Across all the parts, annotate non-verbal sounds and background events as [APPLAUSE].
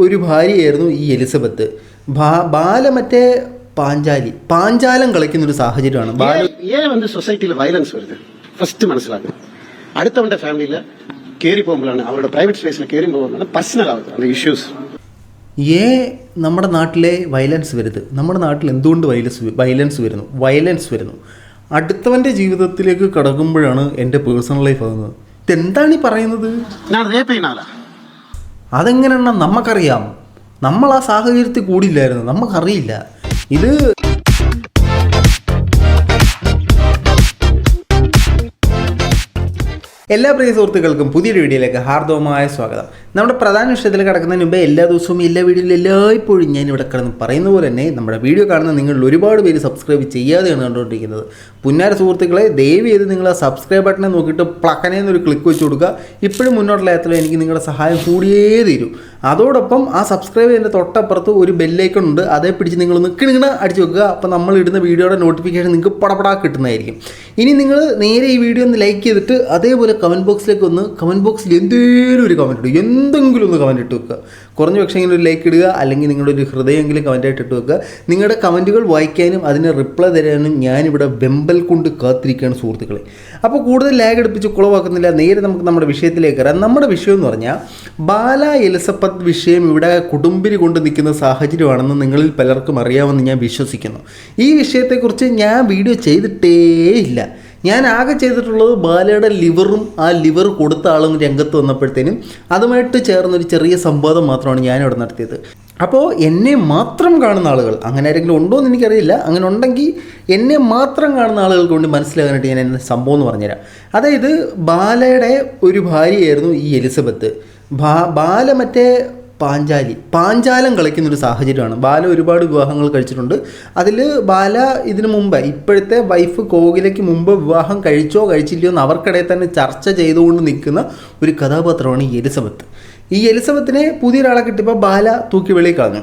ഒരു ഭാര്യയായിരുന്നു ഈ എലിസബത്ത്. ബാല മറ്റേ പാഞ്ചാലി. പാഞ്ചാലം കളിക്കുന്ന ഒരു സാഹചര്യമാണ് സൊസൈറ്റിയിൽ വയലൻസ് വരുന്നത് ഫസ്റ്റ് മനസ്സിലാക്കുക അടുത്തവന്റെ ഫാമിലിയിൽ കയറി പോകുമ്പോഴാണ് അവരുടെ പ്രൈവറ്റ് സ്പേസിൽ കയറി പോകുമ്പോഴാണ് പേഴ്സണൽ ആവുന്നത് ഇഷ്യൂസ് ഏ നമ്മുടെ നാട്ടിലെ വയലൻസ് വരുത്. നമ്മുടെ നാട്ടിൽ എന്തുകൊണ്ട് വയലൻസ് വയലൻസ് വരുന്നു? വയലൻസ് വരുന്നു. അടുത്തവന്റെ ജീവിതത്തിലേക്ക് കടക്കുമ്പോഴാണ് എന്റെ പേഴ്സണൽ ലൈഫ് ആകുന്നത് ഇതെന്താണ് ഈ പറയുന്നത്? ഞാൻ റേപ്പ് ചെയ്യുന്ന അതെങ്ങനെയാണ് നമുക്കറിയാം. നമ്മൾ ആ സാഹചര്യത്തിൽ കൂടിയില്ലായിരുന്നു. നമുക്കറിയില്ല. ഇത് എല്ലാ പ്രിയ സുഹൃത്തുക്കൾക്കും പുതിയൊരു വീഡിയോയിലേക്ക് ഹാർദവമായ സ്വാഗതം. നമ്മുടെ പ്രധാന വിഷയത്തിൽ കിടക്കുന്നതിന് മുമ്പേ എല്ലാ ദിവസവും എല്ലാ വീഡിയോയിലും എല്ലായ്പ്പോഴും ഞാൻ ഇവിടെ കിടന്ന് പറയുന്ന പോലെ തന്നെ നമ്മുടെ വീഡിയോ കാണുന്ന നിങ്ങൾ ഒരുപാട് പേര് സബ്സ്ക്രൈബ് ചെയ്യാതെയാണ് കണ്ടുകൊണ്ടിരിക്കുന്നത്. പുന്നാര സുഹൃത്തുക്കളെ ദയവ് ചെയ്ത് നിങ്ങൾ ആ സബ്സ്ക്രൈബ് ബട്ടനെ നോക്കിയിട്ട് പ്ലക്കനെ എന്നൊരു ക്ലിക്ക് വെച്ച് കൊടുക്കുക. ഇപ്പോഴും മുന്നോട്ടുള്ള യാത്രയിൽ എനിക്ക് നിങ്ങളുടെ സഹായം കൂടിയേ തീരും. അതോടൊപ്പം ആ സബ്സ്ക്രൈബ് ചെയ്യുന്ന തൊട്ടപ്പുറത്ത് ഒരു ബെല്ലൈക്കൺ ഉണ്ട്. അതേ പിടിച്ച് നിങ്ങളൊന്ന് കിണുകിണ അടിച്ച് വെക്കുക. അപ്പോൾ നമ്മൾ ഇടുന്ന വീഡിയോയുടെ നോട്ടിഫിക്കേഷൻ നിങ്ങൾക്ക് പടപടാ കിട്ടുന്നതായിരിക്കും. ഇനി നിങ്ങൾ നേരെ ഈ വീഡിയോ ഒന്ന് ലൈക്ക് ചെയ്തിട്ട് അതേപോലെ കമന്റ് ബോക്സിലേക്ക് ഒന്ന് കമന്റ് ബോക്സിൽ എന്തെങ്കിലും ഒരു കമന്റ് ഇടുക എന്തെങ്കിലും ഒന്ന് കമന്റ് ഇട്ട് വെക്കുക. കുറഞ്ഞ പക്ഷേ ഇങ്ങനെ ഒരു ലൈക്ക് ഇടുക അല്ലെങ്കിൽ നിങ്ങളുടെ ഒരു ഹൃദയമെങ്കിലും കമന്റായിട്ട് ഇട്ട് വെക്കുക. നിങ്ങളുടെ കമന്റുകൾ വായിക്കാനും അതിന് റിപ്ലൈ തരാനും ഞാനിവിടെ വെമ്പൽ കൊണ്ട് കാത്തിരിക്കുകയാണ് സുഹൃത്തുക്കളെ. അപ്പോൾ കൂടുതൽ ലാഗ് എടുപ്പിച്ച് കുളവാക്കുന്നില്ല. നേരെ നമുക്ക് നമ്മുടെ വിഷയത്തിലേക്ക് കയറാം നമ്മുടെ വിഷയം എന്ന് പറഞ്ഞാൽ ബാല എലിസബത്ത് വിഷയം ഇവിടെ കുടുംബിരി കൊണ്ട് നിൽക്കുന്ന സാഹചര്യമാണെന്ന് നിങ്ങളിൽ പലർക്കും അറിയാമെന്ന് ഞാൻ വിശ്വസിക്കുന്നു. ഈ വിഷയത്തെക്കുറിച്ച് ഞാൻ വീഡിയോ ചെയ്തിട്ടേ ഇല്ല ഞാൻ ആകെ ചെയ്തിട്ടുള്ളത് ബാലയുടെ ലിവറും ആ ലിവർ കൊടുത്ത ആളും രംഗത്ത് വന്നപ്പോഴത്തേനും അതുമായിട്ട് ചേർന്നൊരു ചെറിയ സംവാദം മാത്രമാണ് ഞാനിവിടെ നടത്തിയത്. അപ്പോൾ എന്നെ മാത്രം കാണുന്ന ആളുകൾ അങ്ങനെ ആരെങ്കിലും ഉണ്ടോ എന്ന് എനിക്കറിയില്ല. അങ്ങനെ ഉണ്ടെങ്കിൽ എന്നെ മാത്രം കാണുന്ന ആളുകൾക്ക് വേണ്ടി മനസ്സിലാകാനായിട്ട് ഞാൻ എന്നെ സംഭവം എന്ന് പറഞ്ഞുതരാം. അതായത് ബാലയുടെ ഒരു ഭാര്യയായിരുന്നു ഈ എലിസബത്ത്. ബാ ബാല മറ്റേ പാഞ്ചാലി. പാഞ്ചാലം കളിക്കുന്ന ഒരു സാഹചര്യമാണ്. ബാല ഒരുപാട് വിവാഹങ്ങൾ കഴിച്ചിട്ടുണ്ട്. അതിൽ ബാല ഇതിനു മുമ്പ് ഇപ്പോഴത്തെ വൈഫ് കോകിലയ്ക്ക് മുമ്പ് വിവാഹം കഴിച്ചോ കഴിച്ചില്ലയോ എന്ന് അവർക്കിടയിൽ തന്നെ ചർച്ച ചെയ്തുകൊണ്ട് നിൽക്കുന്ന ഒരു കഥാപാത്രമാണ് എലിസബത്ത്. ഈ എലിസബത്തിനെ പുതിയൊരാളെ കിട്ടിയപ്പോൾ ബാല തൂക്കി വെളിയിൽ കളഞ്ഞു.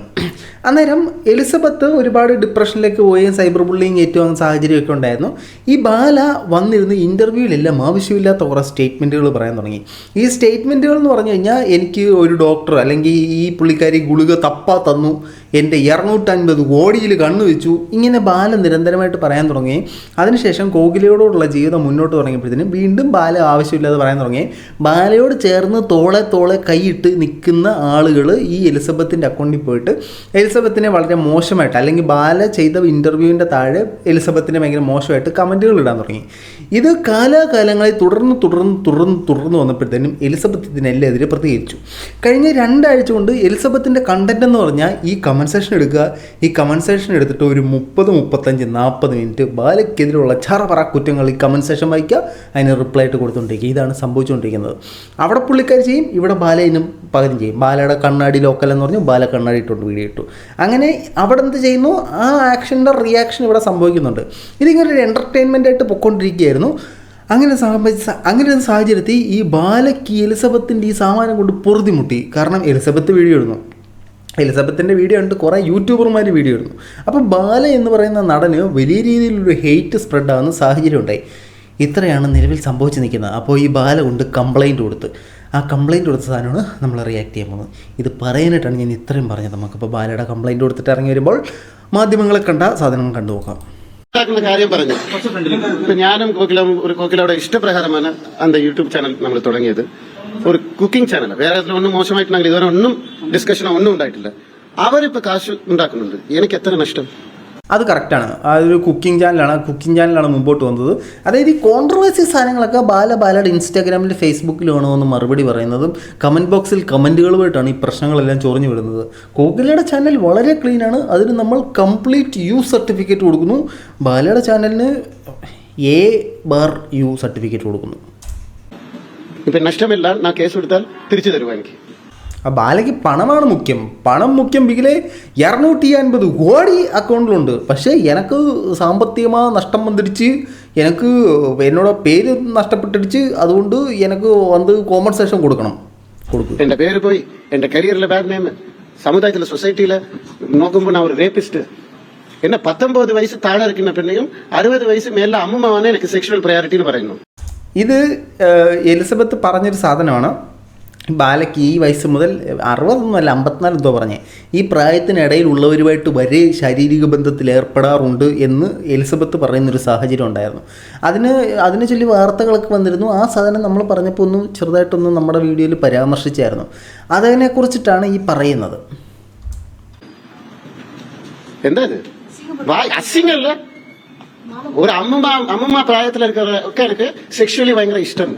അന്നേരം എലിസബത്ത് ഒരുപാട് ഡിപ്രഷനിലേക്ക് പോയി സൈബർ ബുള്ളിങ് ഏറ്റുവാങ്ങുന്ന സാഹചര്യമൊക്കെ ഉണ്ടായിരുന്നു. ഈ ബാല വന്നിരുന്ന് ഇന്റർവ്യൂവിലെല്ലാം ആവശ്യമില്ലാത്ത കുറേ സ്റ്റേറ്റ്മെന്റുകൾ പറയാൻ തുടങ്ങി. ഈ സ്റ്റേറ്റ്മെന്റുകൾ എന്ന് പറഞ്ഞു കഴിഞ്ഞാൽ എനിക്ക് ഒരു ഡോക്ടർ അല്ലെങ്കിൽ ഈ പുള്ളിക്കാരി ഗുളിക തപ്പ തന്നു എന്റെ ഇരുന്നൂറ്റൻപത് കോടിയിൽ കണ്ണു വെച്ചു. ഇങ്ങനെ ബാല നിരന്തരമായിട്ട് പറയാൻ തുടങ്ങി. അതിനുശേഷം കോകിലയോടുള്ള ജീവിതം മുന്നോട്ട് തുടങ്ങിയപ്പോഴത്തേനും വീണ്ടും ബാല ആവശ്യമില്ലാതെ പറയാൻ തുടങ്ങി. ബാലയോട് ചേർന്ന് തോളെ തോളെ കൈയിട്ട് നിൽക്കുന്ന ആളുകൾ ഈ എലിസബത്തിന്റെ അക്കൗണ്ടിൽ പോയിട്ട് എലിസബത്തിനെ വളരെ മോശമായിട്ട് അല്ലെങ്കിൽ ബാല ചെയ്ത ഇന്റർവ്യൂവിന്റെ താഴെ എലിസബത്തിനെ ഭയങ്കര മോശമായിട്ട് കമന്റുകൾ ഇടാൻ തുടങ്ങി. ഇത് കാലാകാലങ്ങളിൽ തുടർന്ന് തുടർന്ന് തുടർന്ന് തുടർന്ന് വന്നപ്പോഴത്തേനും എലിസബത്ത് ഇതിനെല്ലാം പ്രതികരിച്ചു. കഴിഞ്ഞ രണ്ടാഴ്ച കൊണ്ട് എലിസബത്തിന്റെ കണ്ടന്റ് എന്ന് പറഞ്ഞാൽ ഈ കമന്റ് സെഷൻ എടുക്കുക. ഈ കമന്റ് സെഷൻ എടുത്തിട്ട് ഒരു മുപ്പത് മുപ്പത്തഞ്ച് നാൽപ്പത് മിനിറ്റ് ബാലയ്ക്കെതിരെയുള്ള ചറപറ കുറ്റങ്ങൾ ഈ കമന്റ് സെഷൻ വായിക്കുക. അതിന് റിപ്ലൈ ആയിട്ട് കൊടുത്തുകൊണ്ടിരിക്കുക. ഇതാണ് സംഭവിച്ചുകൊണ്ടിരിക്കുന്നത്. അവിടെ പുള്ളിക്കാർ ചെയ്യും ഇവിടെ ബാലയിനും പകരം ചെയ്യും. ബാലയുടെ കണ്ണാടി ലോക്കൽ എന്ന് പറഞ്ഞു ബാല കണ്ണാടി ഇട്ടുകൊണ്ട് വീഡിയോ ഇട്ടു. അങ്ങനെ അവിടെ എന്ത് ചെയ്യുന്നു? ആ ആക്ഷന്റെ റിയാക്ഷൻ ഇവിടെ സംഭവിക്കുന്നുണ്ട്. ഇതിങ്ങനെ ഒരു എന്റർടൈൻമെന്റ് ആയിട്ട് പൊയ്ക്കൊണ്ടിരിക്കുകയായിരുന്നു. അങ്ങനെ സംഭവിച്ച അങ്ങനെ ഒരു സാഹചര്യത്തിൽ ഈ ബാലയ്ക്ക് എലിസബത്തിന്റെ ഈ സാമാനം കൊണ്ട് പൊറുതിമുട്ടി. കാരണം എലിസബത്ത് വീഴിയിടുന്നു എലിസബത്തിന്റെ വീഡിയോ ഉണ്ട് കുറേ യൂട്യൂബർമാർ വീഡിയോ ഇടുന്നു. അപ്പോൾ ബാല എന്ന് പറയുന്ന നടന് വലിയ രീതിയിലൊരു ഹെയ്റ്റ് സ്പ്രെഡ് ആവുന്ന സാഹചര്യം ഉണ്ടായി. ഇത്രയാണ് നിലവിൽ സംഭവിച്ചു നിൽക്കുന്നത്. അപ്പോൾ ഈ ബാല കൊണ്ട് കംപ്ലൈന്റ് കൊടുത്ത് ആ കംപ്ലൈന്റ് കൊടുത്ത സാധനമാണ് നമ്മൾ റിയാക്ട് ചെയ്യാൻ പോകുന്നത്. ഇത് പറയാനായിട്ടാണ് ഞാൻ ഇത്രയും പറഞ്ഞത് നമുക്കിപ്പോൾ ബാലയുടെ കംപ്ലൈന്റ് കൊടുത്തിട്ട് ഇറങ്ങി വരുമ്പോൾ മാധ്യമങ്ങളെ കണ്ട സാധനങ്ങൾ കണ്ടു നോക്കാം. ഉണ്ടാക്കുന്ന കാര്യം പറഞ്ഞു. ഇപ്പൊ ഞാനും കോക്കിലും ഒരു കോക്കിലയുടെ ഇഷ്ടപ്രകാരമാണ് അന്ത യൂട്യൂബ് ചാനൽ നമ്മൾ തുടങ്ങിയത്. ഒരു കുക്കിംഗ് ചാനൽ. വേറെ ഒന്നും മോശമായിട്ടുണ്ടെങ്കിൽ ഇതുവരെ ഒന്നും ഡിസ്കഷനോ ഒന്നും ഉണ്ടായിട്ടില്ല. അവരിപ്പോ കാശ് ഉണ്ടാക്കുന്നുണ്ട്. എനിക്ക് എത്ര നഷ്ടം? അത് കറക്റ്റാണ് ഒരു കുക്കിംഗ് ചാനലാണ് കുക്കിംഗ് ചാനലാണ് മുമ്പോട്ട് വന്നത്. അതായത് ഈ കോൺട്രവേഴ്സി സാധനങ്ങളൊക്കെ ബാല ബാലയുടെ ഇൻസ്റ്റാഗ്രാമിൽ ഫേസ്ബുക്കിലാണോ എന്ന് മറുപടി പറയുന്നതും കമന്റ് ബോക്സിൽ കമന്റുകളുമായിട്ടാണ് ഈ പ്രശ്നങ്ങളെല്ലാം ചൊറിഞ്ഞു വിടുന്നത് കോകിലയുടെ ചാനൽ വളരെ ക്ലീനാണ് അതിന് നമ്മൾ കംപ്ലീറ്റ് യു സർട്ടിഫിക്കറ്റ് കൊടുക്കുന്നു. ബാലയുടെ ചാനലിന് എ ബാർ യു സർട്ടിഫിക്കറ്റ് കൊടുക്കുന്നു. ഇപ്പൊ നഷ്ടമില്ല ഞാൻ കേസ് കൊടുത്താൽ തിരിച്ചു തരുമോ എനിക്ക്? ആ ബാലയ്ക്ക് പണമാണ് മുഖ്യം. പണം മുഖ്യം ബിഗിലെ ഇരുന്നൂറ്റി അൻപത് കോടി അക്കൗണ്ടിലുണ്ട്. പക്ഷേ എനക്ക് സാമ്പത്തികമായ നഷ്ടം വന്നിടിച്ച് എനിക്ക് എന്നോട് പേര് നഷ്ടപ്പെട്ടിടിച്ച് അതുകൊണ്ട് എനിക്ക് വന്ന് കോമ്പൻസേഷൻ കൊടുക്കണം. കൊടുക്കും. എന്റെ പേര് പോയി. എന്റെ കരിയറിലെ ബാഡ് നെയിം സമുദായത്തിലെ സൊസൈറ്റിയിലെ നോക്കുമ്പോൾ ഞാൻ ഒരു റേപ്പിസ്റ്റ് എന്നെ പത്തൊമ്പത് വയസ്സ് താഴെ ഇരിക്കുന്ന പെണ്ണെയും അറുപത് വയസ്സ് മേലെ അമ്മമാണ് എനിക്ക് സെക്ഷുവൽ പ്രയോറിറ്റി എന്ന് പറയുന്നു. ഇത് എലിസബത്ത് പറഞ്ഞൊരു സാധനമാണ്. ബാലയ്ക്ക് ഈ വയസ്സ് മുതൽ അറുപതൊന്നുമല്ല അമ്പത്തിനാല് എന്തോ പറഞ്ഞേ. ഈ പ്രായത്തിനിടയിൽ ഉള്ളവരുമായിട്ട് വരെ ശാരീരിക ബന്ധത്തിൽ ഏർപ്പെടാറുണ്ട് എന്ന് എലിസബത്ത് പറയുന്നൊരു സാഹചര്യം ഉണ്ടായിരുന്നു. അതിന് അതിന് ചൊല്ലി വാർത്തകളൊക്കെ വന്നിരുന്നു. ആ സാധനം നമ്മൾ പറഞ്ഞപ്പോൾ ഒന്നും ചെറുതായിട്ടൊന്ന് നമ്മുടെ വീഡിയോയിൽ പരാമർശിച്ചായിരുന്നു. അതിനെക്കുറിച്ചിട്ടാണ് ഈ പറയുന്നത്. എന്താ ഒരു അമ്മമ്മ അമ്മമ്മ പ്രായത്തിൽ ഒക്കെ എനിക്ക് സെക്ഷലി ഭയങ്കര ഇഷ്ടം.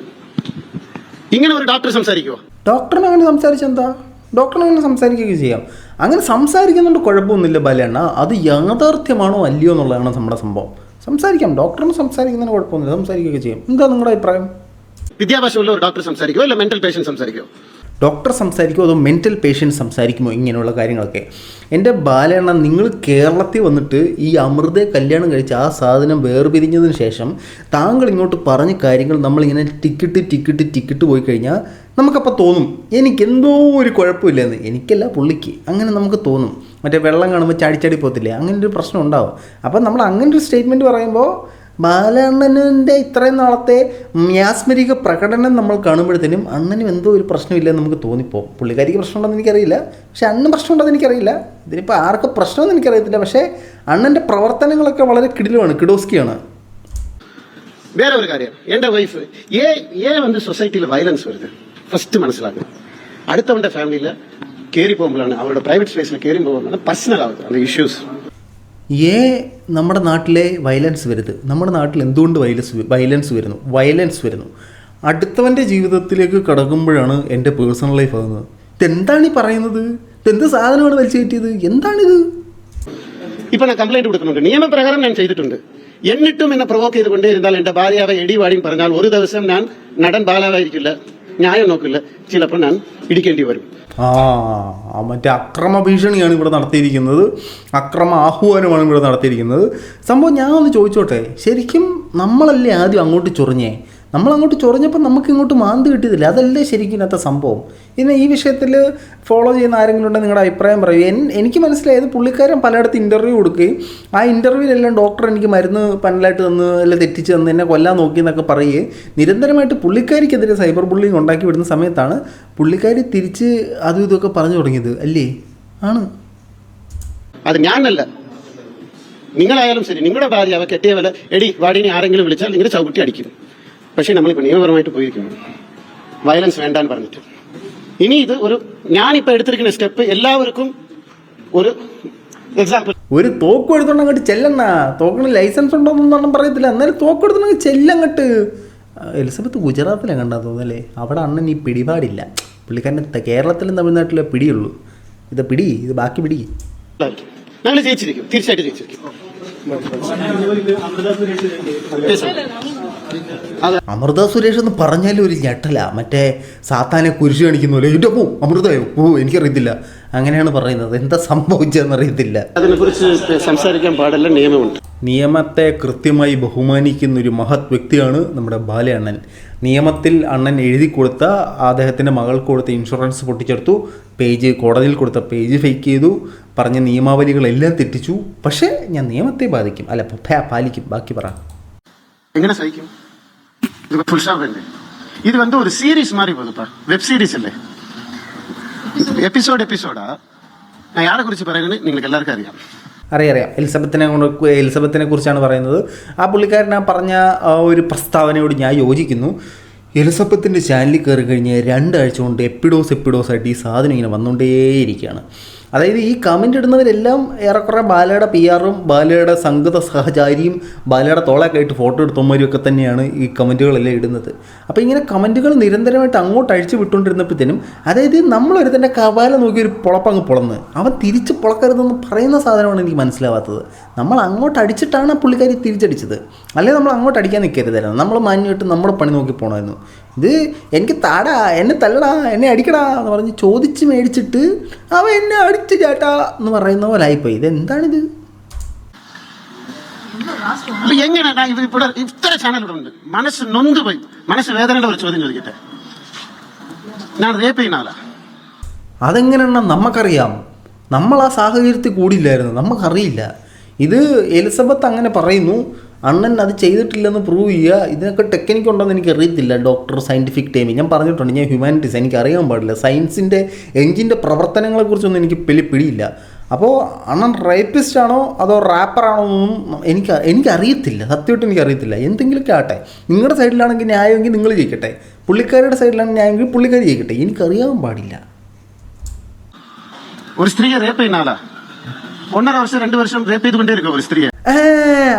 ഇങ്ങനെ ഒരു ഡോക്ടർ സംസാരിക്കുവോ? ഡോക്ടറിനെ അങ്ങനെ സംസാരിച്ചെന്താ? ഡോക്ടറിനെ അങ്ങനെ സംസാരിക്കുകയൊക്കെ ചെയ്യാം. അങ്ങനെ സംസാരിക്കുന്നുണ്ട് കുഴപ്പമൊന്നുമില്ല ബാലയണ്ണ. അത് യാഥാർത്ഥ്യമാണോ അല്ലയോ എന്നുള്ളതാണ് നമ്മുടെ സംഭവം. സംസാരിക്കാം. ഡോക്ടറിന് സംസാരിക്കുന്നതിന് കുഴപ്പമൊന്നുമില്ല. സംസാരിക്കുകയൊക്കെ ചെയ്യാം. എന്താ നിങ്ങളുടെ അഭിപ്രായം? വിദ്യാഭ്യാസമുള്ള ഒരു ഡോക്ടർ സംസാരിക്കുമോ അല്ല മെന്റൽ പേഷ്യൻ സംസാരിക്കുവോ? ഡോക്ടർ സംസാരിക്കുമോ അതോ മെന്റൽ പേഷ്യൻസ് സംസാരിക്കുമോ ഇങ്ങനെയുള്ള കാര്യങ്ങളൊക്കെ? എന്റെ ബാലയണ്ണ നിങ്ങൾ കേരളത്തിൽ വന്നിട്ട് ഈ അമൃതയെ കല്യാണം കഴിച്ച് ആ സാധനം വേർപിരിഞ്ഞതിന് ശേഷം താങ്കൾ ഇങ്ങോട്ട് പറഞ്ഞ കാര്യങ്ങൾ നമ്മളിങ്ങനെ ടിക്കറ്റ് ടിക്കറ്റ് ടിക്കറ്റ് പോയി കഴിഞ്ഞാൽ നമുക്കപ്പോൾ തോന്നും എനിക്കെന്തോ ഒരു കുഴപ്പമില്ലെന്ന്. എനിക്കല്ല പുള്ളിക്ക്. അങ്ങനെ നമുക്ക് തോന്നും. മറ്റേ വെള്ളം കാണുമ്പോൾ ചാടിച്ചാടി പോകത്തില്ലേ? അങ്ങനെ ഒരു പ്രശ്നം ഉണ്ടാവും. അപ്പം നമ്മൾ അങ്ങനെ ഒരു സ്റ്റേറ്റ്മെന്റ് പറയുമ്പോൾ ബാലണ്ണനന്റെ ഇത്രയും നാളത്തെ മ്യാസ്മരിക പ്രകടനം നമ്മൾ കാണുമ്പോഴത്തേനും അണ്ണനും എന്തോ ഒരു പ്രശ്നമില്ലെന്ന് നമുക്ക് തോന്നിപ്പോകും പുള്ളിക്കാരിക്ക് പ്രശ്നമുണ്ടെന്ന് എനിക്കറിയില്ല. പക്ഷേ അണ്ണൻ പ്രശ്നമുണ്ടെന്ന് എനിക്കറിയില്ല. ഇതിനിപ്പോൾ ആർക്കും പ്രശ്നമെന്ന് എനിക്കറിയത്തില്ല. പക്ഷേ അണ്ണന്റെ പ്രവർത്തനങ്ങളൊക്കെ വളരെ കിടിലുമാണ് കിഡോസ്കിയാണ്. വേറെ ഒരു കാര്യം. എന്റെ വൈഫ് ഏ ഏ വന്ന് സൊസൈറ്റിയിൽ വയലൻസ് വരുന്നത്. ഫസ്റ്റ് മനസ്സിലാക്കുക അടുത്തവന്റെ ഫാമിലിയിൽ കയറി പോകുമ്പോഴാണ് അവരുടെ പ്രൈവറ്റ് സ്പേസിൽ കയറി പോകുമ്പോഴാണ് പേഴ്സണൽ ആവുന്നത്. അത് ഇഷ്യൂസ് ഏ നമ്മുടെ നാട്ടിലെ വയലൻസ് വരുത്. നമ്മുടെ നാട്ടിൽ എന്തുകൊണ്ട് വയലൻസ് വയലൻസ് വരുന്നു? വയലൻസ് വരുന്നു. അടുത്തവന്റെ ജീവിതത്തിലേക്ക് കടക്കുമ്പോഴാണ് എന്റെ പേഴ്സണൽ ലൈഫ് ആകുന്നത്. ഇതെന്താണ് ഈ പറയുന്നത്? ഇതെന്ത് സാധനമാണ് വലിച്ചു കയറ്റിയത്? എന്താണിത്? ഇപ്പൊ ഞാൻ കംപ്ലൈന്റ് കൊടുക്കുന്നുണ്ട്. നിയമപ്രകാരം ഞാൻ ചെയ്തിട്ടുണ്ട്. എന്നിട്ടും എന്നെ പ്രൊവോക്ക് ചെയ്തുകൊണ്ടേ ഇരുന്നാൽ എന്റെ ഭാര്യാവെ എടിവാടിയും പറഞ്ഞാൽ ഒരു ദിവസം ഞാൻ നടൻ ബാലാവായിരിക്കില്ല. ന്യായം നോക്കില്ല ചിലപ്പോൾ ഞാൻ ഇടിക്കേണ്ടി വരും. ആ മറ്റേ അക്രമ ഭീഷണിയാണ് ഇവിടെ നടത്തിയിരിക്കുന്നത്. അക്രമ ആഹ്വാനമാണ് ഇവിടെ നടത്തിയിരിക്കുന്നത്. സംഭവം ഞാൻ ഒന്ന് ചോദിച്ചോട്ടെ? ശരിക്കും നമ്മളല്ലേ ആദ്യം അങ്ങോട്ട് ചൊറിഞ്ഞേ? നമ്മൾ അങ്ങോട്ട് ചൊറിഞ്ഞപ്പോൾ നമുക്ക് ഇങ്ങോട്ട് മാന്തി കിട്ടിയതില്ല. അതല്ലേ ശരിക്കും ഇന്നത്തെ സംഭവം? ഇന്ന് ഈ വിഷയത്തിൽ ഫോളോ ചെയ്യുന്ന ആരെങ്കിലും ഉണ്ടെങ്കിൽ നിങ്ങളുടെ അഭിപ്രായം പറയൂ. എനിക്ക് മനസ്സിലായത് പുള്ളിക്കാരൻ പലയിടത്ത് ഇന്റർവ്യൂ കൊടുക്കുകയും ആ ഇന്റർവ്യൂവിലെല്ലാം ഡോക്ടർ എനിക്ക് മരുന്ന് പനലായിട്ട് തന്ന് അല്ലെങ്കിൽ തെറ്റിച്ച് തന്ന് എന്നെ കൊല്ലാൻ നോക്കി എന്നൊക്കെ പറയുകയും നിരന്തരമായിട്ട് പുള്ളിക്കാരിക്കെതിരെ സൈബർ ബുള്ളിങ് ഉണ്ടാക്കി വിടുന്ന സമയത്താണ് പുള്ളിക്കാരി തിരിച്ച് അതും ഇതൊക്കെ പറഞ്ഞു തുടങ്ങിയത്. അല്ലേ? ആണ്. അത് ഞാനല്ല. നിങ്ങളായാലും ശരി. നിങ്ങളുടെ ഭാര്യ അവ കെട്ടിയവരെ എടി വാടിനെ ആരെങ്കിലും വിളിച്ചാൽ നിങ്ങൾ ചവിട്ടി അടിക്കും. പക്ഷേ നമ്മളിപ്പോൾ നിയമപരമായിട്ട് പോയിരിക്കുന്നു വയലൻസ് വേണ്ടാന്ന് പറഞ്ഞിട്ട്. ഇനി ഇത് ഒരു ഞാനിപ്പോൾ എടുത്തിരിക്കുന്ന സ്റ്റെപ്പ് എല്ലാവർക്കും ഒരു എക്സാമ്പിൾ ഒരു തോക്ക് എടുത്തോണ്ട് അങ്ങോട്ട് ചെല്ലണ്ണ തോക്കിന് ലൈസൻസ് ഉണ്ടോന്നൊന്നും പറയത്തില്ല. എന്നാലും തോക്ക് എടുത്തോണ്ട് ചെല്ലങ്ങട്ട്. എലിസബത്ത് ഗുജറാത്തിലാണ് കണ്ടാ തോന്നല്ലേ അവിടെ അണ്ണൻ ഈ പിടിപാടില്ല. പുള്ളിക്കാരന്റെ കേരളത്തിലും തമിഴ്നാട്ടിലെ പിടിയുള്ളൂ. ഇത് പിടി ഇത് ബാക്കി പിടി. ഞങ്ങൾ ജയിച്ചിരിക്കും. തീർച്ചയായിട്ടും ജയിച്ചിരിക്കും. അമൃത സുരേഷ് എന്ന് പറഞ്ഞാലും ഒരു ഞെട്ടല. മറ്റേ സാത്താനെ കുരിശ് കാണിക്കുന്ന പോലെ എന്റെ പോ അമൃതയോ? ഓ എനിക്കറിയത്തില്ല. അങ്ങനെയാണ് പറയുന്നത്. എന്താ സംഭവിച്ചതെന്ന് അറിയത്തില്ല. അതിനെക്കുറിച്ച് സംസാരിക്കാൻ പാടില്ല നിയമമുണ്ട്. നിയമത്തെ കൃത്യമായി ബഹുമാനിക്കുന്ന ഒരു മഹത് വ്യക്തിയാണ് നമ്മുടെ ബാല അണ്ണൻ നിയമത്തിൽ അണ്ണൻ എഴുതി കൊടുത്ത അദ്ദേഹത്തിന്റെ മകൾക്ക് കൊടുത്ത ഇൻഷുറൻസ് പൊട്ടിച്ചെടുത്തു പേജ് കോടതിയിൽ കൊടുത്ത പേജ് ഫേക്ക് ചെയ്തു പറഞ്ഞ നിയമാവലികളെല്ലാം തെറ്റിച്ചു പക്ഷേ ഞാൻ നിയമത്തെ ബാധിക്കും അല്ല പ- പാലിക്കും ബാക്കി പറ എങ്ങനെ സഹിക്കും ഇത് ഫുൾ സ്റ്റോപ്പ് അല്ലേ ഇത് வந்து ഒരു സീരീസ് മാറി പോകുന്നുപ്പാ വെബ് സീരീസ് അല്ലേ എപ്പിസോഡ് എപ്പിസോഡാ ഞാൻ യാരെ കുറിച്ച് പറയുന്നത് നിങ്ങൾക്ക് എല്ലാവർക്കും അറിയാം അറിയാം അറിയാം എലിസബത്തിനെ കൊണ്ട് എലിസബത്തിനെ കുറിച്ചാണ് പറയുന്നത് ആ പുള്ളിക്കാരൻ ആ പറഞ്ഞ ആ ഒരു പ്രസ്താവനയോട് ഞാൻ യോജിക്കുന്നു എലിസബത്തിൻ്റെ ചാനലിൽ കയറി കഴിഞ്ഞ് രണ്ടാഴ്ച കൊണ്ട് എപ്പിഡോസ് എപ്പിഡോസ് ആയിട്ട് ഈ സാധനം ഇങ്ങനെ വന്നുകൊണ്ടേയിരിക്കുകയാണ് അതായത് ഈ കമന്റ് ഇടുന്നവരെല്ലാം ഏറെക്കുറെ ബാലയുടെ പി ആറും ബാലയുടെ സംഗത സഹചാരിയും ബാലയുടെ തോളൊക്കെ ആയിട്ട് ഫോട്ടോ എടുത്തവന്മാരും ഒക്കെ തന്നെയാണ് ഈ കമന്റുകളെല്ലാം ഇടുന്നത്. അപ്പോൾ ഇങ്ങനെ കമന്റുകൾ നിരന്തരമായിട്ട് അങ്ങോട്ട് അഴിച്ചു വിട്ടുകൊണ്ടിരുന്നപ്പോഴത്തേനും അതായത് നമ്മളൊരുത്തന്റെ കവാല നോക്കി ഒരു പുളപ്പങ്ങ് പൊളന്ന് അവൻ തിരിച്ച് പുളക്കരുതെന്ന് പറയുന്ന സാധനമാണ് എനിക്ക് മനസ്സിലാവാത്തത്. നമ്മൾ അങ്ങോട്ട് അടിച്ചിട്ടാണ് ആ പുള്ളിക്കാരി തിരിച്ചടിച്ചത്. അല്ലെങ്കിൽ നമ്മൾ അങ്ങോട്ട് അടിക്കാൻ നിൽക്കരുതായിരുന്നു നമ്മൾ മാന്യമായിട്ട് നമ്മുടെ പണി നോക്കി പോകണമായിരുന്നു ഇത് എനിക്ക് താടാ എന്നെ തല്ലടാ എന്നെ അടിക്കടാ എന്ന് പറഞ്ഞ് ചോദിച്ച് മേടിച്ചിട്ട് അവൻ എന്നെ അടിച്ചു ചേട്ടാ എന്ന് പറയുന്ന പോലെ ആയിപ്പോയി. ഇത് എന്താണിത് എങ്ങനെയാ ഇത് ഇവിടെ ഇത്ര ചാനൽ ഇവിടെ ഉണ്ട്? മനസ്സ് നൊന്ത് പോയി മനസ്സ് വേദനയുടെ ഒരു ചോദ്യം ചോദിക്കട്ടെ. ഞാൻ റേപ്പ് ചെയ്യുന്ന ആളാ. അതെങ്ങനെയാണ് നമുക്കറിയാം നമ്മൾ ആ സാഹചര്യത്തിൽ കൂടിയില്ലായിരുന്നു. നമുക്കറിയില്ല ഇത് എലിസബത്ത് അങ്ങനെ പറയുന്നു. അണ്ണൻ അത് ചെയ്തിട്ടില്ലെന്ന് പ്രൂവ് ചെയ്യുക. ഇതിനൊക്കെ ടെക്നിക്ക് ഉണ്ടെന്ന് എനിക്ക് അറിയത്തില്ല ഡോക്ടർ സയന്റിഫിക് ടൈമിൽ ഞാൻ പറഞ്ഞിട്ടുണ്ട് ഞാൻ ഹ്യൂമാനിറ്റീസ് എനിക്ക് അറിയാൻ പാടില്ല. സയൻസിന്റെ എഞ്ചിന്റെ പ്രവർത്തനങ്ങളെക്കുറിച്ചൊന്നും എനിക്ക് പെലി പിടിയില്ല. അപ്പോൾ അണ്ണൻ റേപ്പിസ്റ്റ് ആണോ അതോ റാപ്പറാണോ എന്നൊന്നും എനിക്ക് എനിക്കറിയത്തില്ല. സത്യമായിട്ട് എനിക്കറിയത്തില്ല. എന്തെങ്കിലുമൊക്കെ ആട്ടെ നിങ്ങളുടെ സൈഡിലാണെങ്കിൽ ന്യായമെങ്കിൽ നിങ്ങൾ ജയിക്കട്ടെ. പുള്ളിക്കാരുടെ സൈഡിലാണ് ന്യായമെങ്കിൽ പുള്ളിക്കാർ ജയിക്കട്ടെ. എനിക്കറിയാൻ പാടില്ല. ഒരു സ്ത്രീയെ റേപ്പ് ചെയ്യുന്ന ആളാ. ഒന്നര വർഷം രണ്ട് വർഷം റേപ്പ് ചെയ്തുകൊണ്ടേ ഒരു സ്ത്രീയെ.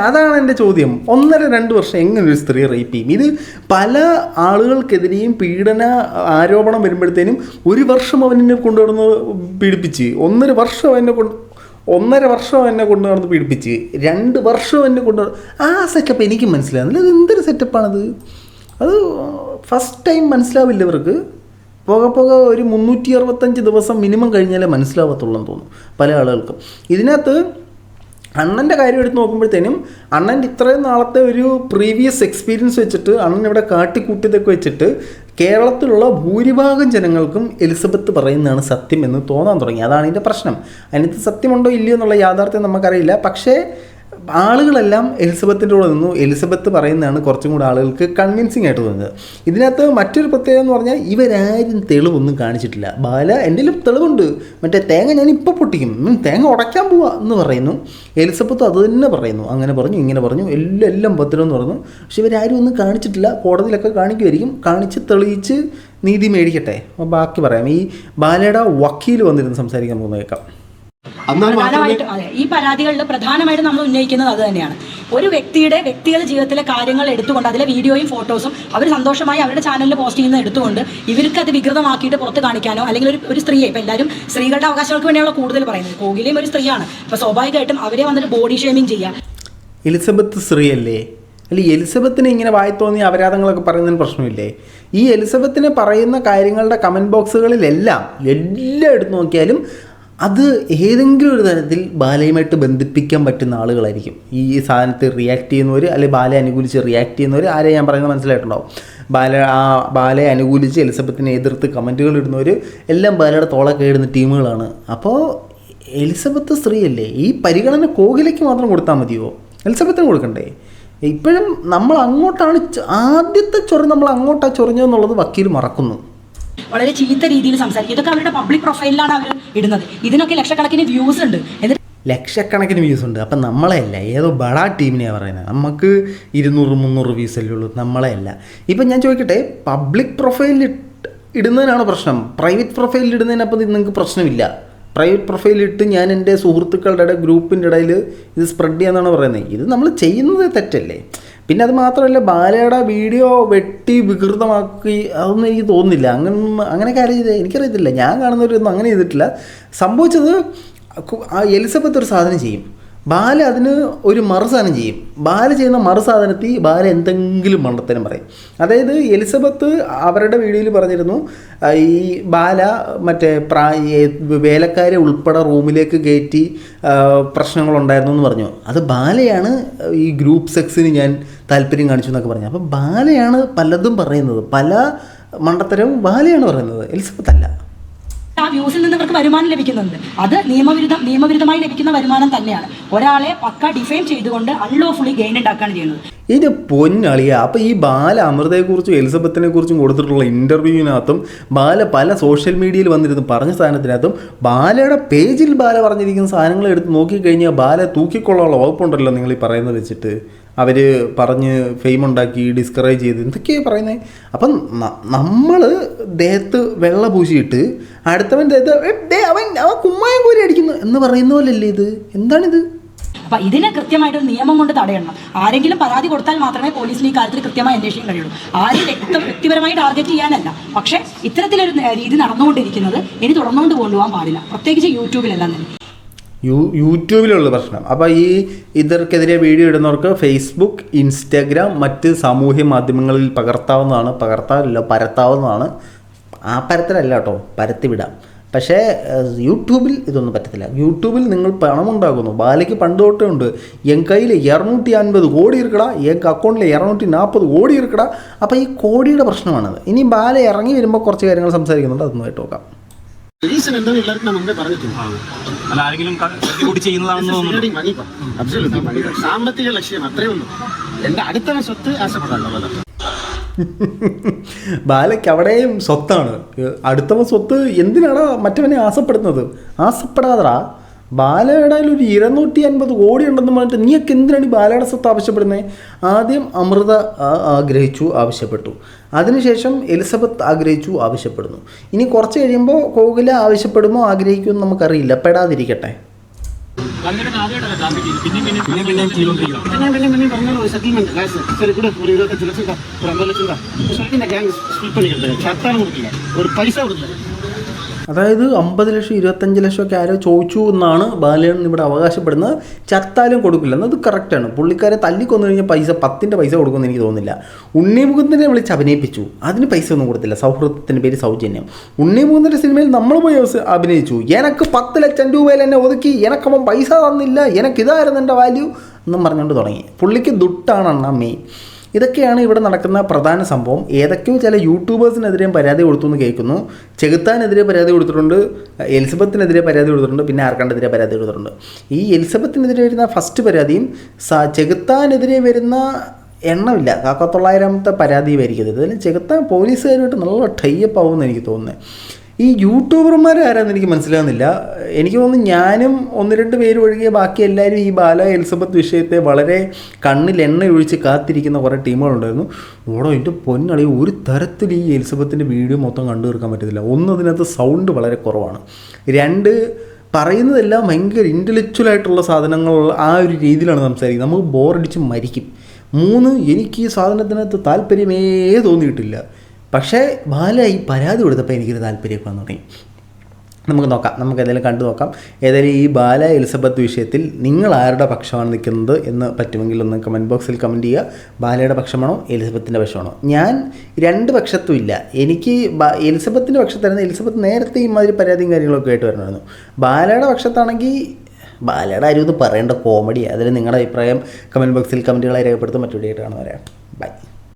അതാണ് എന്റെ ചോദ്യം. ഒന്നര രണ്ട് വർഷം എങ്ങനെ ഒരു സ്ത്രീ റേപ്പ് ചെയ്യും? ഇത് പല ആളുകൾക്കെതിരെയും പീഡന ആരോപണം വരുമ്പോഴത്തേനും ഒരു വർഷം അവനെ കൊണ്ടുവന്ന് പീഡിപ്പിച്ച് ഒന്നര വർഷം അവനെ കൊണ്ട് ഒന്നര വർഷം എന്നെ കൊണ്ടുവന്ന് പീഡിപ്പിച്ച് രണ്ട് വർഷം എന്നെ കൊണ്ടു ആ സെറ്റപ്പ് എനിക്ക് മനസ്സിലാകുന്നില്ല ഇത് എന്തൊരു സെറ്റപ്പാണത് അത് ഫസ്റ്റ് ടൈം മനസ്സിലാവില്ല ഇവർക്ക്. പോകെ പോകെ ഒരു മുന്നൂറ്റി അറുപത്തഞ്ച് ദിവസം മിനിമം കഴിഞ്ഞാലേ മനസ്സിലാവത്തുള്ളൂ എന്ന് തോന്നുന്നു പല ആളുകൾക്കും. ഇതിനകത്ത് അണ്ണന്റെ കാര്യം എടുത്ത് നോക്കുമ്പോഴത്തേനും അണ്ണന്റെ ഇത്രയും നാളത്തെ ഒരു പ്രീവിയസ് എക്സ്പീരിയൻസ് വെച്ചിട്ട് അണ്ണൻ ഇവിടെ കാട്ടിക്കൂട്ടിയതൊക്കെ വെച്ചിട്ട് കേരളത്തിലുള്ള ഭൂരിഭാഗം ജനങ്ങൾക്കും എലിസബത്ത് പറയുന്നതാണ് സത്യം എന്ന് തോന്നാൻ തുടങ്ങി. അതാണ് ഇതിന്റെ പ്രശ്നം. അതിനകത്ത് സത്യമുണ്ടോ ഇല്ലയോ എന്നുള്ള യാഥാർത്ഥ്യം നമുക്കറിയില്ല. പക്ഷേ ആളുകളെല്ലാം എലിസബത്തിന്റെ കൂടെ നിന്നു. എലിസബത്ത് പറയുന്നതാണ് കുറച്ചും കൂടെ ആളുകൾക്ക് കൺവിൻസിങ് ആയിട്ട് തോന്നുന്നത്. ഇതിനകത്ത് മറ്റൊരു പ്രത്യേകത എന്ന് പറഞ്ഞാൽ ഇവരാരും തെളിവൊന്നും കാണിച്ചിട്ടില്ല. ബാല എന്റെ തെളിവുണ്ട്. മറ്റേ തേങ്ങ ഞാൻ ഇപ്പോൾ പൊട്ടിക്കും. തേങ്ങ ഉടയ്ക്കാൻ പോവാ എന്ന് പറയുന്നു. എലിസബത്ത് അത് തന്നെ പറയുന്നു. അങ്ങനെ പറഞ്ഞു ഇങ്ങനെ പറഞ്ഞു. എല്ലാം എല്ലാം ഭദ്രമെന്ന് പറഞ്ഞു. പക്ഷെ ഇവരാരും ഒന്നും കാണിച്ചിട്ടില്ല. കോടതിയിലൊക്കെ കാണിക്കുമായിരിക്കും കാണിച്ച് തെളിയിച്ച് നീതി മേടിക്കട്ടെ. ബാക്കി പറയാം. ഈ ബാലയുടെ വക്കീൽ വന്നിരുന്ന് സംസാരിക്കാൻ പോകുന്ന കേൾക്കാം. പ്രധാനമായിട്ടും അതെ ഈ പരാതികളിൽ പ്രധാനമായിട്ടും നമ്മൾ ഉന്നയിക്കുന്നത് അത് തന്നെയാണ്. ഒരു വ്യക്തിയുടെ വ്യക്തിഗത ജീവിതത്തിലെ കാര്യങ്ങൾ എടുത്തുകൊണ്ട് അതിലെ വീഡിയോയും ഫോട്ടോസും അവർ സന്തോഷമായി അവരുടെ ചാനലിൽ പോസ്റ്റ് ചെയ്യുന്നത് എടുത്തുകൊണ്ട് ഇവർക്ക് അത് വികൃതമാക്കിയിട്ട് പുറത്ത് കാണിക്കാനോ അല്ലെങ്കിൽ ഒരു ഒരു സ്ത്രീയെ ഇപ്പം എല്ലാവരും സ്ത്രീകളുടെ അവകാശങ്ങൾക്ക് വേണ്ടിയാണ് കൂടുതൽ പറയുന്നത്. കോഹ്ലിയും ഒരു സ്ത്രീയാണ്. അപ്പോൾ സ്വാഭാവികമായിട്ടും അവരെ വന്നിട്ട് ബോഡി ഷേമിങ് ചെയ്യുക എലിസബത്ത് സ്ത്രീയല്ലേ? അല്ല എലിസബത്തിന് ഇങ്ങനെ വായി തോന്നിയ അപരാധങ്ങളൊക്കെ പറയുന്നതിന് പ്രശ്നമില്ലേ? ഈ എലിസബത്തിന് പറയുന്ന കാര്യങ്ങളുടെ കമന്റ് ബോക്സുകളിലെല്ലാം എല്ലാം എടുത്തു നോക്കിയാലും അത് ഏതെങ്കിലും ഒരു തരത്തിൽ ബാലയുമായിട്ട് ബന്ധിപ്പിക്കാൻ പറ്റുന്ന ആളുകളായിരിക്കും. ഈ സാധനത്തിൽ റിയാക്ട് ചെയ്യുന്നവർ അല്ലെങ്കിൽ ബാലയെ അനുകൂലിച്ച് റിയാക്ട് ചെയ്യുന്നവർ ആരെ ഞാൻ പറയുന്നത് മനസ്സിലായിട്ടുണ്ടാവും. ബാല ആ ബാലയെ അനുകൂലിച്ച് എലിസബത്തിനെ എതിർത്ത് കമന്റുകൾ ഇടുന്നവർ എല്ലാം ബാലയുടെ തോളൊക്കെ ഇടുന്ന ടീമുകളാണ്. അപ്പോൾ എലിസബത്ത് സ്ത്രീയല്ലേ? ഈ പരിഗണന കോഹ്ലിക്ക് മാത്രം കൊടുത്താൽ മതിയോ? എലിസബത്തിന് കൊടുക്കണ്ടേ? ഇപ്പോഴും നമ്മൾ അങ്ങോട്ടാണ് ആദ്യത്തെ ചൊറി നമ്മൾ അങ്ങോട്ടാണ് ചൊറിഞ്ഞതെന്നുള്ളത് വക്കീൽ മറക്കുന്നു. വളരെ ചീത്ത രീതിയിൽ സംസാരിക്കും. ഇതൊക്കെ അവരുടെ പബ്ലിക് പ്രൊഫൈലിലാണ് അവർ ഇടുന്നത്. ഇതിനൊക്കെ ലക്ഷക്കണക്കിന് വ്യൂസ് ഉണ്ട്. ലക്ഷക്കണക്കിന് വ്യൂസ് ഉണ്ട്. അപ്പം നമ്മളെയല്ല ഏതോ ബടാ ടീമിനെയാണ് പറയുന്നത്. നമുക്ക് ഇരുന്നൂറ് മുന്നൂറ് വ്യൂസ് അല്ലേ ഉള്ളൂ. നമ്മളെയല്ല. ഇപ്പം ഞാൻ ചോദിക്കട്ടെ പബ്ലിക് പ്രൊഫൈലിൽ ഇടുന്നതിനാണ് പ്രശ്നം? പ്രൈവറ്റ് പ്രൊഫൈലിൽ ഇടുന്നതിനപ്പം നിങ്ങൾക്ക് പ്രശ്നമില്ല. പ്രൈവറ്റ് പ്രൊഫൈലിൽ ഇട്ട് ഞാൻ എന്റെ സുഹൃത്തുക്കളുടെ ഗ്രൂപ്പിന്റെ ഇടയിൽ ഇത് സ്പ്രെഡ് ചെയ്യാന്നാണ് പറയുന്നത്? ഇത് നമ്മൾ ചെയ്യുന്നത് തെറ്റല്ലേ? പിന്നെ അത് മാത്രമല്ല ബാലയുടെ വീഡിയോ വെട്ടി വികൃതമാക്കി അതൊന്നും എനിക്ക് തോന്നുന്നില്ല. അങ്ങനെ അങ്ങനെയൊക്കെ ആരും ചെയ്തേ എനിക്കറിയത്തില്ല. ഞാൻ കാണുന്നവരൊന്നും അങ്ങനെ ചെയ്തിട്ടില്ല. സംഭവിച്ചത് എലിസബത്ത് ഒരു സാധനം ചെയ്യും. ബാല അതിന് ഒരു മറുസാധനം ചെയ്യും. ബാല ചെയ്യുന്ന മറുസാധനത്തിൽ ബാല എന്തെങ്കിലും മണ്ടത്തരം പറയും. അതായത് എലിസബത്ത് അവരുടെ വീഡിയോയിൽ പറഞ്ഞിരുന്നു ഈ ബാല മറ്റേ പ്രാ വേലക്കാരെ ഉൾപ്പെടെ റൂമിലേക്ക് കയറ്റി പ്രശ്നങ്ങളുണ്ടായിരുന്നു എന്ന് പറഞ്ഞു. അത് ബാലയാണ് ഈ ഗ്രൂപ്പ് സെക്സിന് ഞാൻ താല്പര്യം കാണിച്ചു എന്നൊക്കെ പറഞ്ഞു. അപ്പം ബാലയാണ് പലതും പറയുന്നത്. പല മണ്ടത്തരവും ബാലയാണ് പറയുന്നത്. എലിസബത്ത് അല്ല വ്യൂസിൽ നിന്ന് ഇവർക്ക് വരുമാനം ലഭിക്കുന്നുണ്ട് അത് നിയമവിരുദ്ധ നിയമവിരുദ്ധമായി ലഭിക്കുന്ന വരുമാനം തന്നെയാണ്. ഒരാളെ പക്ക ഡിഫൈൻ ചെയ്തുകൊണ്ട് അൺലോഫുള്ളി ഗെയിൻ ഉണ്ടാക്കുകയാണ് ചെയ്യുന്നത്. ഇതിന്റെ പൊന്നളിയ. അപ്പോൾ ഈ ബാല അമൃതയെക്കുറിച്ചും എലിസബത്തിനെ കുറിച്ചും കൊടുത്തിട്ടുള്ള ഇന്റർവ്യൂവിനകത്തും ബാല പല സോഷ്യൽ മീഡിയയിൽ വന്നിരുന്നു. പറഞ്ഞ സാധനത്തിനകത്തും ബാലയുടെ പേജിൽ ബാല പറഞ്ഞിരിക്കുന്ന സാധനങ്ങൾ എടുത്ത് നോക്കിക്കഴിഞ്ഞാൽ ബാല തൂക്കിക്കൊള്ളാനുള്ള വകുപ്പുണ്ടല്ലോ നിങ്ങൾ ഈ പറയുന്നത് വെച്ചിട്ട്. അവർ പറഞ്ഞ് ഫെയിം ഉണ്ടാക്കി ഡിസ്കറേജ് ചെയ്ത് എന്തൊക്കെയാണ് പറയുന്നത് അപ്പം നമ്മൾ ദേഹത്ത് വെള്ള പൂശിയിട്ട് അടുത്തവൻ ദേഹത്ത് അവൻ അവൻ കുമ്മായം കോരി അടിക്കുന്നു എന്ന് പറയുന്ന പോലല്ലേ ഇത്? എന്താണിത്? അപ്പൊ ഇതിനെ കൃത്യമായിട്ട് ഒരു നിയമം കൊണ്ട് തടയണം. ആരെങ്കിലും പരാതി കൊടുത്താൽ മാത്രമേ പോലീസിന് ഈ കാര്യത്തിൽ കൃത്യമായി അന്വേഷിക്കാൻ കഴിയുള്ളൂ. ആരും വ്യക്തം വ്യക്തിപരമായി ടാർഗറ്റ് ചെയ്യാനല്ല. പക്ഷേ ഇത്തരത്തിലൊരു രീതി നടന്നുകൊണ്ടിരിക്കുന്നത് ഇനി തുടർന്നുകൊണ്ട് കൊണ്ടുപോകാൻ പാടില്ല. പ്രത്യേകിച്ച് യൂട്യൂബിലെല്ലാം തന്നെ. യൂ യൂട്യൂബിലുള്ള പ്രശ്നം. അപ്പോൾ ഈ ഇതർക്കെതിരെ വീഡിയോ ഇടുന്നവർക്ക് ഫേസ്ബുക്ക് ഇൻസ്റ്റാഗ്രാം മറ്റ് സാമൂഹ്യ മാധ്യമങ്ങളിൽ പകർത്താവുന്നതാണ് പകർത്താറില്ല പരത്താവുന്നതാണ്. ആ പരത്തിലല്ല കേട്ടോ പരത്തിവിടാം. പക്ഷേ യൂട്യൂബിൽ ഇതൊന്നും പറ്റത്തില്ല. യൂട്യൂബിൽ നിങ്ങൾ പണമുണ്ടാക്കുന്നു. ബാലയ്ക്ക് പണ്ട് തൊട്ടേ ഉണ്ട്. എൻ കയ്യിൽ ഇരുന്നൂറ്റി അൻപത് കോടി ഇരിക്കടാ എൻ അക്കൗണ്ടിൽ ഇരുന്നൂറ്റി നാൽപ്പത് കോടി ഇരിക്കടാ. അപ്പോൾ ഈ കോടിയുടെ പ്രശ്നമാണത്. ഇനി ബാല ഇറങ്ങി വരുമ്പോൾ കുറച്ച് കാര്യങ്ങൾ സംസാരിക്കുന്നുണ്ട് അതൊന്നുമായിട്ട് നോക്കാം. റീസൺ എന്താണെന്ന് എല്ലാവർക്കും ഞാൻ മുമ്പേ പറഞ്ഞിട്ടുണ്ട്. അല്ല ആരെങ്കിലും കൂടി ചെയ്യുന്നതാണെന്ന് തോന്നുന്നു. സാമ്പത്തിക ലക്ഷ്യം അത്രയേ ഉള്ളൂ. എന്റെ അടുത്തവൻ സ്വത്ത് ആശപ്പെടാനുള്ളത് [LAUGHS] ബാലയ്ക്ക് അവിടെയും സ്വത്താണ്. അടുത്തവ സ്വത്ത് എന്തിനാണ് മറ്റവനെ ആസപ്പെടുന്നത് ആസപ്പെടാതടാ ബാലയുടെ കയ്യിൽ ഒരു ഇരുന്നൂറ്റി അൻപത് കോടി ഉണ്ടെന്ന് പറഞ്ഞിട്ട് നീയൊക്കെ എന്തിനാണ് ഈ ബാലയുടെ സ്വത്ത് ആവശ്യപ്പെടുന്നത് ആദ്യം അമൃത ആ- ആഗ്രഹിച്ചു ആവശ്യപ്പെട്ടു അതിനുശേഷം എലിസബത്ത് ആഗ്രഹിച്ചു ആവശ്യപ്പെടുന്നു ഇനി കുറച്ച് കഴിയുമ്പോൾ കോകില ആവശ്യപ്പെടുമോ ആഗ്രഹിക്കുമെന്ന് നമുക്കറിയില്ല പെടാതിരിക്കട്ടെ പിന്നെ പിന്നെ ചെയ്തുകൊണ്ടിരിക്കണം പിന്നെ പിന്നെ പിന്നെ പറഞ്ഞ ഒരു സെറ്റിൽമെന്റ് കാശ് சரி கூட ஒரு இருபத்தஞ்சு லட்சம் தான் ஒரு ஐம்பது லட்சம் தான் சொல்லிட்டு இந்த கேங் ஸ்பிட் பண்ணிக்கிறது சத்தான கொடுக்கல ஒரு பைசா கொடுக்கல അതായത് അമ്പത് ലക്ഷം ഇരുപത്തഞ്ച് ലക്ഷം ഒക്കെ ആരോ ചോദിച്ചു എന്നാണ് ബാലൻ ഇവിടെ അവകാശപ്പെടുന്നത്. ചത്താലും കൊടുക്കില്ല. എന്നത് കറക്റ്റാണ് പുള്ളിക്കാരെ തല്ലിക്കൊന്നു കഴിഞ്ഞാൽ പൈസ പത്തിന്റെ പൈസ കൊടുക്കുമെന്ന് എനിക്ക് തോന്നുന്നില്ല. ഉണ്ണിമുഖത്തിനെ വിളിച്ച് അഭിനയിപ്പിച്ചു. അതിന് പൈസ ഒന്നും കൊടുത്തില്ല. സൗഹൃദത്തിന്റെ പേര് സൗജന്യം. ഉണ്ണിമുഖത്തിന്റെ സിനിമയിൽ നമ്മൾ പോയി അഭിനയിച്ചു. എനക്ക് പത്ത് ലക്ഷം രൂപയിൽ എന്നെ ഒതുക്കി. എനക്കപ്പം പൈസ തന്നില്ല. എനക്ക് ഇതായിരുന്നു എന്റെ വാല്യൂ എന്നും പറഞ്ഞുകൊണ്ട് തുടങ്ങി. പുള്ളിക്ക് ദുട്ടാണ് അണ്ണാ മെയിൻ ഇതൊക്കെയാണ് ഇവിടെ നടക്കുന്ന പ്രധാന സംഭവം. ഏതൊക്കെയോ ചില യൂട്യൂബേഴ്സിനെതിരെയും പരാതി കൊടുത്തു എന്ന് കേൾക്കുന്നു. ചെകുത്താനെതിരെ പരാതി കൊടുത്തിട്ടുണ്ട്. എലിസബത്തിനെതിരെ പരാതി കൊടുത്തിട്ടുണ്ട്. പിന്നെ ആർക്കാണ്ടെതിരെ പരാതി കൊടുത്തിട്ടുണ്ട്. ഈ എലിസബത്തിനെതിരെ വരുന്ന ഫസ്റ്റ് പരാതിയും സ ചെകുത്താനെതിരെ വരുന്ന എണ്ണമില്ല. കാക്കത്തൊള്ളായിരമത്തെ പരാതി വരിക്കുന്നത് ഇതിൽ ചെകുത്താൻ പോലീസുകാരുമായിട്ട് നല്ല ടൈപ്പ് ആവുമെന്ന് എനിക്ക് തോന്നുന്നത് ഈ യൂട്യൂബർമാർ ആരാന്ന് എനിക്ക് മനസ്സിലാകുന്നില്ല എനിക്ക് തോന്നുന്നു ഞാനും ഒന്ന് രണ്ട് പേര് ഒഴികെ ബാക്കി എല്ലാവരും ഈ ബാല എലിസബത്ത് വിഷയത്തെ വളരെ കണ്ണിൽ എണ്ണ ഒഴിച്ച് കാത്തിരിക്കുന്ന കുറേ ടീമുകളുണ്ടായിരുന്നു. ഓടോ എന്റെ പൊന്നളി ഒരു തരത്തിൽ ഈ എലിസബത്തിന്റെ വീഡിയോ മൊത്തം കണ്ടു തീർക്കാൻ പറ്റത്തില്ല. ഒന്ന് അതിനകത്ത് സൗണ്ട് വളരെ കുറവാണ്. രണ്ട് പറയുന്നതെല്ലാം ഭയങ്കര ഇന്റലക്ച്വൽ ആയിട്ടുള്ള സാധനങ്ങൾ ആ ഒരു രീതിയിലാണ് സംസാരിക്കുന്നത്. നമുക്ക് ബോറടിച്ച് മരിക്കും. മൂന്ന് എനിക്ക് ഈ സാധനത്തിനകത്ത് താല്പര്യമേ തോന്നിയിട്ടില്ല. പക്ഷേ ബാല ഈ പരാതി കൊടുത്തപ്പോൾ എനിക്കൊരു താല്പര്യമൊക്കെ വന്നു തുടങ്ങി നമുക്ക് നോക്കാം. നമുക്ക് എന്തെങ്കിലും കണ്ടു നോക്കാം. ഏതായാലും ഈ ബാല എലിസബത്ത് വിഷയത്തിൽ നിങ്ങൾ ആരുടെ പക്ഷമാണ് നിൽക്കുന്നത് എന്ന് പറ്റുമെങ്കിൽ ഒന്ന് കമന്റ് ബോക്സിൽ കമന്റ് ചെയ്യുക. ബാലയുടെ പക്ഷമാണോ എലിസബത്തിന്റെ പക്ഷമാണോ? ഞാൻ രണ്ട് പക്ഷത്തും ഇല്ല. എനിക്ക് എലിസബത്തിന്റെ പക്ഷത്തായിരുന്നു. എലിസബത്ത് നേരത്തെ ഈ മാതിരി പരാതിയും കാര്യങ്ങളൊക്കെ ആയിട്ട് വരണമായിരുന്നു. ബാലയുടെ പക്ഷത്താണെങ്കിൽ ബാലയുടെ ആരും ഇത് പറയേണ്ട കോമഡി അതിൽ നിങ്ങളുടെ അഭിപ്രായം കമന്റ് ബോക്സിൽ കമന്റുകളായി രേഖപ്പെടുത്തും മറ്റു വീഡിയോ ആയിട്ട് കാണുന്നവരാണ് ബൈ